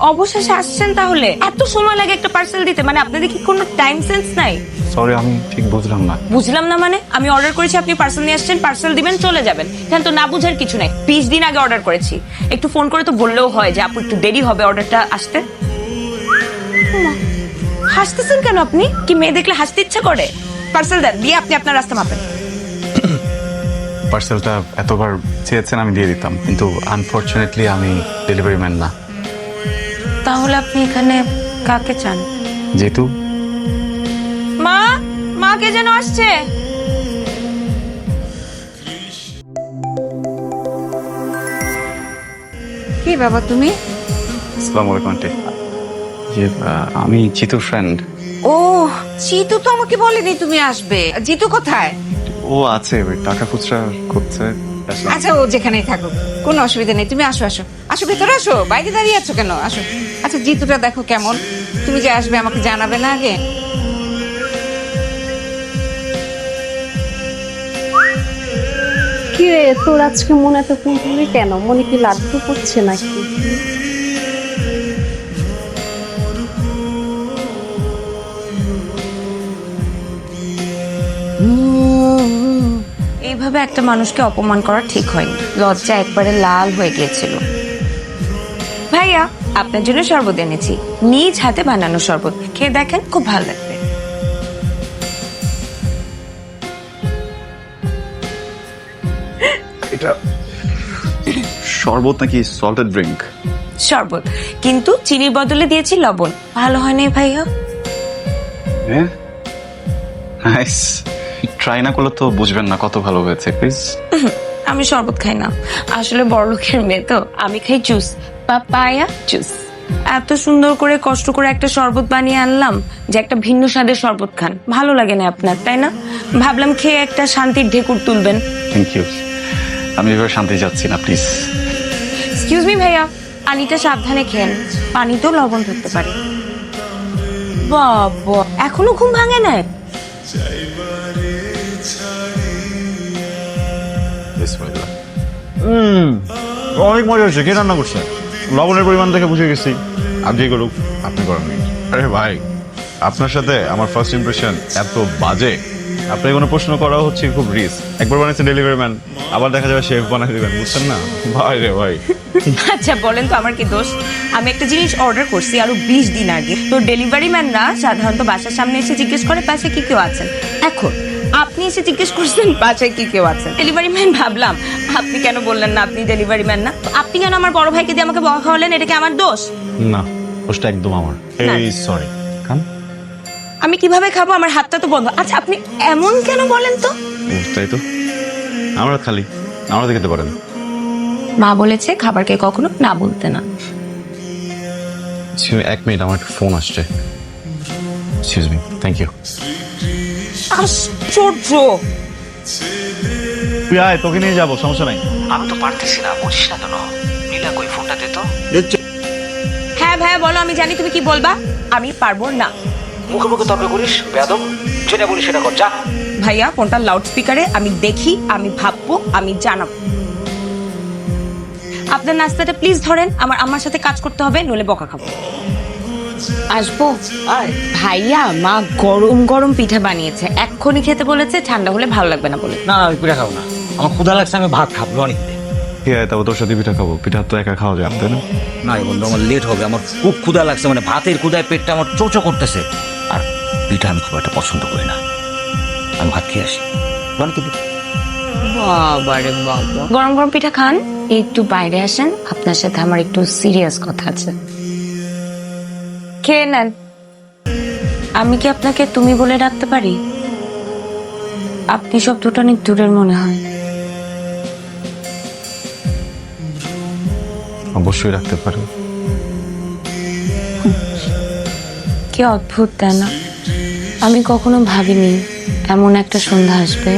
অবশেষে আসছেন তাহলে? এত সময় লাগে একটা পার্সেল দিতে মানে আপনাদের কি কোনো টাইম সেন্স নাই? সরি আমি ঠিক বুঝলাম না। বুঝলাম না মানে? আমি অর্ডার করেছি আপনি পার্সেল নিয়ে আসছেন পার্সেল দিবেন চলে যাবেন। এখানে তো না বুঝার কিছু নাই। বিশ দিন আগে অর্ডার করেছি। একটু ফোন করে তো বললেও হয় যে আপু একটু দেরি হবে অর্ডারটা আসতে। হাসতেছেন কেন আপনি? কি মেয়ে দেখলে হাসতে ইচ্ছা করে? পার্সেল দেন দিয়ে আপনি আপনার রাস্তা মাপেন। পার্সেলটা এতবার চেয়েছেন আমি দিয়ে দিতাম কিন্তু আনফর্চুনেটলি আমি ডেলিভারি ম্যান না। তাহলে আপনি এখানে কাকে চান? যেহেতু মা মা কে যেন আসছে? কি বাবা তুমি? আসসালামু আলাইকুম আন্টি। আমি চিতুর ফ্রেন্ড ও জিতু তো আমাকে বলেনি তুমি আসবে। জিতু কোথায়? ও আছে ওই টাকা খুচরা করছে। আচ্ছা ও যেখানেই থাকুক কোনো অসুবিধা নেই। তুমি আসো আসো। আসো ভেতরে আসো বাইরে দাঁড়িয়ে আছো কেন? আসো। জিতুটা দেখো কেমন। তুমি যে আসবে আমাকে জানাবে না আগে? কি রে তোর আজকে মনে এত কুমকুমি কেন? মনে কি লাড্ডু পড়ছে নাকি? এইভাবে একটা মানুষকে অপমান করা ঠিক হয়নি। লজ্জা একবারে লাল হয়ে গিয়েছিল। ভাইয়া আপনার জন্য শরবত এনেছি। নিজ হাতে বানানো শরবত। খেয়ে দেখেন খুব ভালো লাগবে। এটা শরবত নাকি সল্টেড ড্রিঙ্ক শরবত। কিন্তু চিনির বদলে দিয়েছি লবণ। ভালো হয় নাই ভাইয়া? হ্যাঁ? নাইস ট্রাই না করলে তো বুঝবেন না কত ভালো হয়েছে প্লিজ আমি শরবত খাই না। আসলে বড় লোকের মেয়ে তো। আমি খাই জুস পাপায়া জুস এত সুন্দর করে কষ্ট করে একটা শরবত বানিয়ে আনলাম যে একটা ভিন্ন স্বাদের শরবত খান। ভালো লাগে না আপনার তাই না? ভাবলাম খেয়ে একটা শান্তির ঢেকুর তুলবেন। থ্যাংক ইউ আমি এবার শান্তি যাচ্ছি না প্লিজ এক্সকিউজ মি ভাইয়া। পানিটা সাবধানে খেন পানিতেও লবণ ধরতে পারে। বাবা এখনও ঘুম ভাঙে না হুম অনেক মজা হচ্ছে কে রান্না করছে? লবণের পরিমাণ থেকে বুঝে গেছি। আর যে করুক আপনি করেন আরে ভাই আপনার সাথে আমার ফার্স্ট ইমপ্রেশন এত বাজে। আপনাকে কোনো প্রশ্ন করা হচ্ছে খুব রিস্ক একবার বানিয়েছেন ডেলিভারি ম্যান আবার দেখা যাবে শেফ বানাই দেবেন বুঝছেন না? ভাই রে ভাই। আচ্ছা বলেন তো আমার কি দোষ? আমি একটা জিনিস অর্ডার করছি আরও বিশ দিন আগে। তো ডেলিভারি ম্যানরা সাধারণত বাসার সামনে এসে জিজ্ঞেস করে পাশে কি কেউ আছেন? এখন আপনি এসে জিজ্ঞেস করছেন বাসায় কি কেউ আছে? ডেলিভারি ম্যান ভাবলাম আপনি কেন বললেন না? আপনি ডেলিভারি ম্যান না। তো আপনি কেন আমার বড় ভাইকে দিয়ে আমাকে বকা খাওয়ালেন? এটা কি আমার দোষ? না দোষটা একদম আমার। এই সরি খান আমি কীভাবে খাব? আমার হাতটা তো বন্ধ। আচ্ছা আপনি এমন কেন বলেন তো? তাই তো? আমরা খালি আমরা দেখতে পারেন। মা বলেছে খাবারকে কখনো না বলতে না। এক মিনিট আমার ফোন আসছে। এক্সকিউজ মি থ্যাংক ইউ আশ্চর্য তুই আয় তোকে নিয়ে যাব সমস্যা নাই। আমি তো পারতেছি না বুঝিস না কেন? নীলা কই ফোনটা দে তো। হ্যাঁ ভাইয়া বলো আমি জানি তুমি কি বলবা। আমি পারব না। মুখে মুখে তর্ক করিস বেয়াদব। যেটা বলিস সেটা কর যা। ভাইয়া ফোনটা লাউড স্পিকারে আমি দেখি আমি ভাববো আমি জানাব। আপনার নাস্তাটা প্লিজ ধরেন আমার আমার সাথে কাজ করতে হবে নলে বকা খাব। আসব? আয় ভাইয়া মা গরম গরম পিঠা বানিয়েছে। এক্ষুনি খেতে বলেছে ঠান্ডা হলে ভালো লাগবে না বলে। না না আমি পিঠা খাব না। আমার ক্ষুধা লাগছে আমি ভাত খাব অনেক তবে তোর সাথে পিঠা খাব। পিঠা তো একা খাওয়া যায় তাই না? না রে বন্ধু আমার লেট হবে আমার খুব ক্ষুধা লাগছে মানে ভাতের ক্ষুধায় পেটটা আমার চোচো করতেছে। আর পিঠা আমি খুব একটা পছন্দ করি না। আমি ভাত খেয়ে আসি। বল কিন্তু বাবারে বাবা। গরম গরম পিঠা খান একটু বাইরে আসেন আপনার সাথে আমার একটু সিরিয়াস কথা আছে। খেয়ে নেন। আমি কি আপনাকে তুমি বলে ডাকতে পারি? আপনি শব্দটা অনেক দূরের মনে হয়। অবশ্যই রাখতে পারো কি অদ্ভুত তাই না? আমি কখনো ভাবিনি এমন একটা সন্ধ্যা আসবে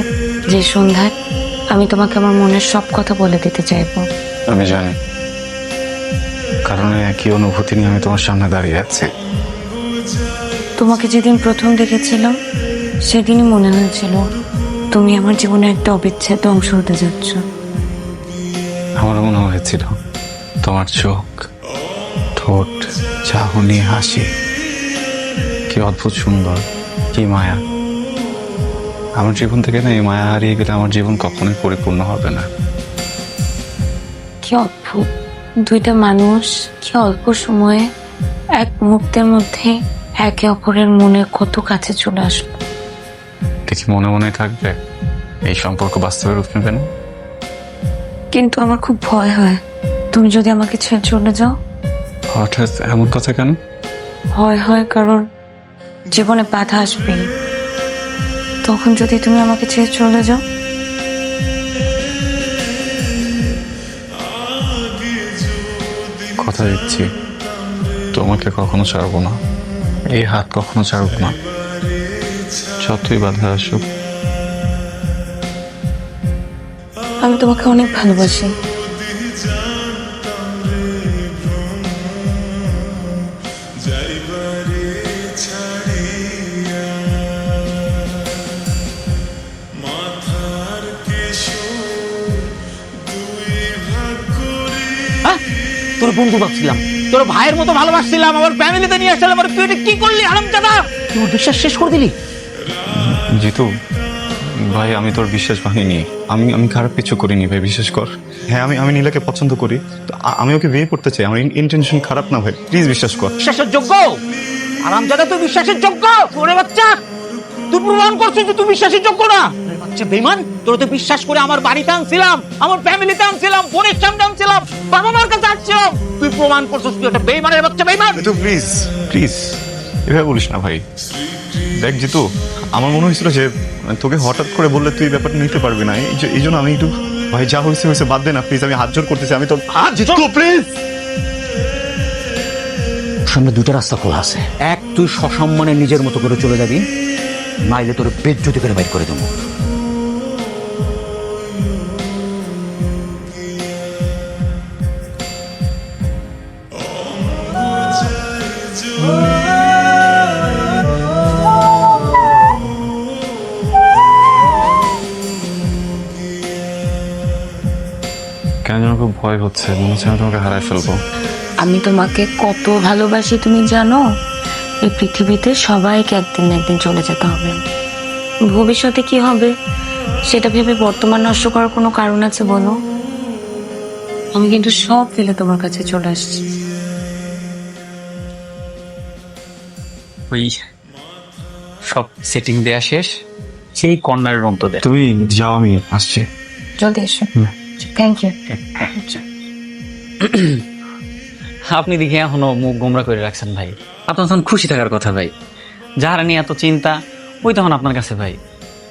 যে সন্ধ্যায় আমি তোমাকে আমার মনের সব কথা বলে দিতে চাইব। আমি জানি। কারণ একই অনুভূতি নিয়ে আমি তোমার সামনে দাঁড়িয়ে আছি। তোমাকে যেদিন প্রথম দেখেছিলাম সেদিনই মনে হয়েছিল তুমি আমার জীবনে একটা অবিচ্ছেদ্য অংশ হতে যাচ্ছ। আমার মনে হয়েছিল তোমার চোখ ঠোঁট চাহনি হাসি কি অদ্ভুত সুন্দর কি মায়া। আমার জীবন থেকে না এই মায়া হারিয়ে গেলে আমার জীবন কখনোই পরিপূর্ণ হবে না। কি অদ্ভুত। দুইটা মানুষ কি অল্প সময়ে এক মুহূর্তের মধ্যে একে অপরের মনে কত কাছে চলে আসলো? দেখি মনে মনে থাকবে। এই সম্পর্ক বাস্তবে রূপ নেবে না? কিন্তু আমার খুব ভয় হয়। তুমি যদি আমাকে ছেড়ে চলে যাও? হঠাৎ এমন কথা কেন? ভয় হয় কারণ জীবনে বাধা আসবে তখন যদি তুমি আমাকে ছেড়ে চলে যাও? কথা দিচ্ছি। তোমাকে কখনো ছাড়বো না। এই হাত কখনো ছাড়বো না। যতই বাধা আসুক। আমি তোমাকে অনেক ভালোবাসি। তোর বন্ধু ভাবছিলাম। তোর ভাইয়ের মতো ভালোবাসছিলাম আমার ফ্যামিলিতে নিয়ে আসছিলাম আর তুই এটা কি করলি আরামজাদা তুই ওর বিশ্বাস শেষ করে দিলি? জিতু ভাই আমি তোর বিশ্বাস ভাঙিনি। আমি আমি খারাপ কিছু করিনি ভাই বিশ্বাস কর। হ্যাঁ আমি আমি নীলাকে পছন্দ করি তো আ- আমি ওকে বিয়ে করতে চাই। আমার ইন্টেনশন খারাপ না ভাই। প্লিজ বিশ্বাস কর। বিশ্বাসের যোগ্য? আরামজাদা তুই বিশ্বাসের যোগ্য? ওরে বাচ্চা তুই প্রমাণ করছিস যে তুই বিশ্বাসের যোগ্য না। বাচ্চা বেমান তোর তো বিশ্বাস করে আমার বাড়িতে আনছিলাম আমার ফ্যামিলিতে আনছিলাম বোনের সামনে আনছিলাম বাবা মার কাছে আসছিলাম। তুই প্রমাণ করছিস তুই একটা বেইমানের বাচ্চা বেইমান জিতু প্লিজ প্লিজ এভাবে বলিস না ভাই। দেখ জিতু আমার মনে হয়েছিল যে মানে, তোকে হঠাৎ করে বললে তুই ব্যাপারটা নিতে পারবি না। এই যে- এই জন্য আমি একটু ভাই যা হয়েছে হয়েছে বাদ দে না প্লিজ আমি হাত জোর করতেছি আমি তো হাত জিতু প্লিজ সামনে দুটো রাস্তা খোলা আছে। এক তুই সসম্মানে নিজের মতো করে চলে যাবি নাইলে তোর পেট যদি করে বাইর করে দেবো। কেন যেন ভয় হচ্ছে? মনে হচ্ছে আমি তোমাকে হারাই ফেলব। আমি তোমাকে কত ভালোবাসি, তুমি জানো? এই পৃথিবীতে সবাইকে একদিন না একদিন চলে যেতে হবে। ভবিষ্যতে কি হবে? সেটা ভেবে বর্তমান নষ্ট করার কোনো কারণ আছে বলো? আমি কিন্তু সব ফেলে তোমার কাছে চলে আসছি। ওই সব সেটিং দেয়া শেষ। সেই কর্নারের অন্ত দেয়। তুমি যাও আমি আসছে। জলদি এসো। থ্যাংক ইউ আপনি দেখে এখনও মুখ গোমরা করে রাখছেন ভাই। আপনার তখন খুশি থাকার কথা ভাই। যাহারা নিয়ে এত চিন্তা ওই তখন আপনার কাছে ভাই।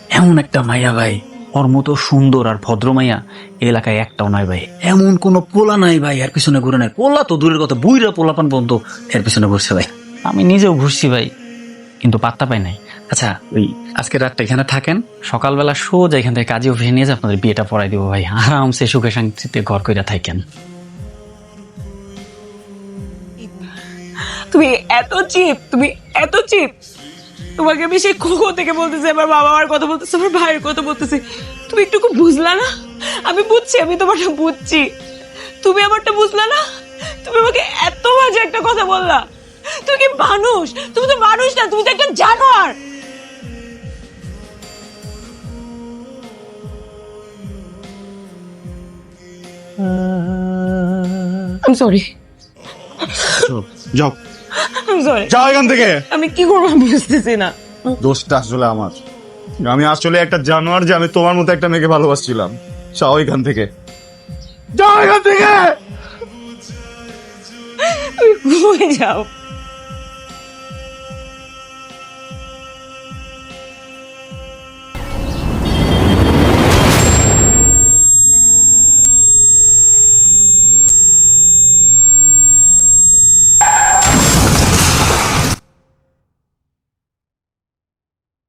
এমন একটা মাইয়া ভাই ওর মতো সুন্দর আর ভদ্র মাইয়া এলাকায় একটাও নাই ভাই। এমন কোনো পোলা নাই ভাই এর পিছনে ঘুরে নাই। পোলা তো দূরের কথা বুইরা পোলাপান বন্ধ এর পিছনে ঘুরছে ভাই। আমি নিজেও ঘুরছি ভাই, কিন্তু পাত্তা পাই নাই। আচ্ছা ওই আজকে রাতটা এখানে থাকেন, সকালবেলা সোজা এখান থেকে কাজী অফিসে নিয়ে যে আপনাদের বিয়েটা পড়াই দিব ভাই। আরামসে সুখে শান্তিতে ঘর কইরা থাকেন। তুমি এত চিপ, তুমি এত চিপ। তোমাকে আমি সেই খোখো থেকে বলতেছি, আমার বাবা মার কথা বলতেছে, আমার ভাইয়ের কথা বলতেছি। তুমি একটু বুঝলা না? আমি বুঝছি, আমি তোমারটা বুঝছি। তুমি আমারটা বুঝলা না? তুমি আমাকে এত বাজে একটা কথা বললা। তুমি কি মানুষ? তুমি তো মানুষ না তুমি তো একটা জানোয়ার। I'm sorry. যাও। I'm sorry. যাও এখান থেকে। আমি কি করব বুঝতেছি না। দোষটা আসলে আমার। আমি আসলে একটা জানোয়ার যে আমি তোমার মতো একটা মেয়েকে ভালোবাসছিলাম। যাও এখান থেকে। যাও এখান থেকে! তুমি ঘুমিয়ে যাও।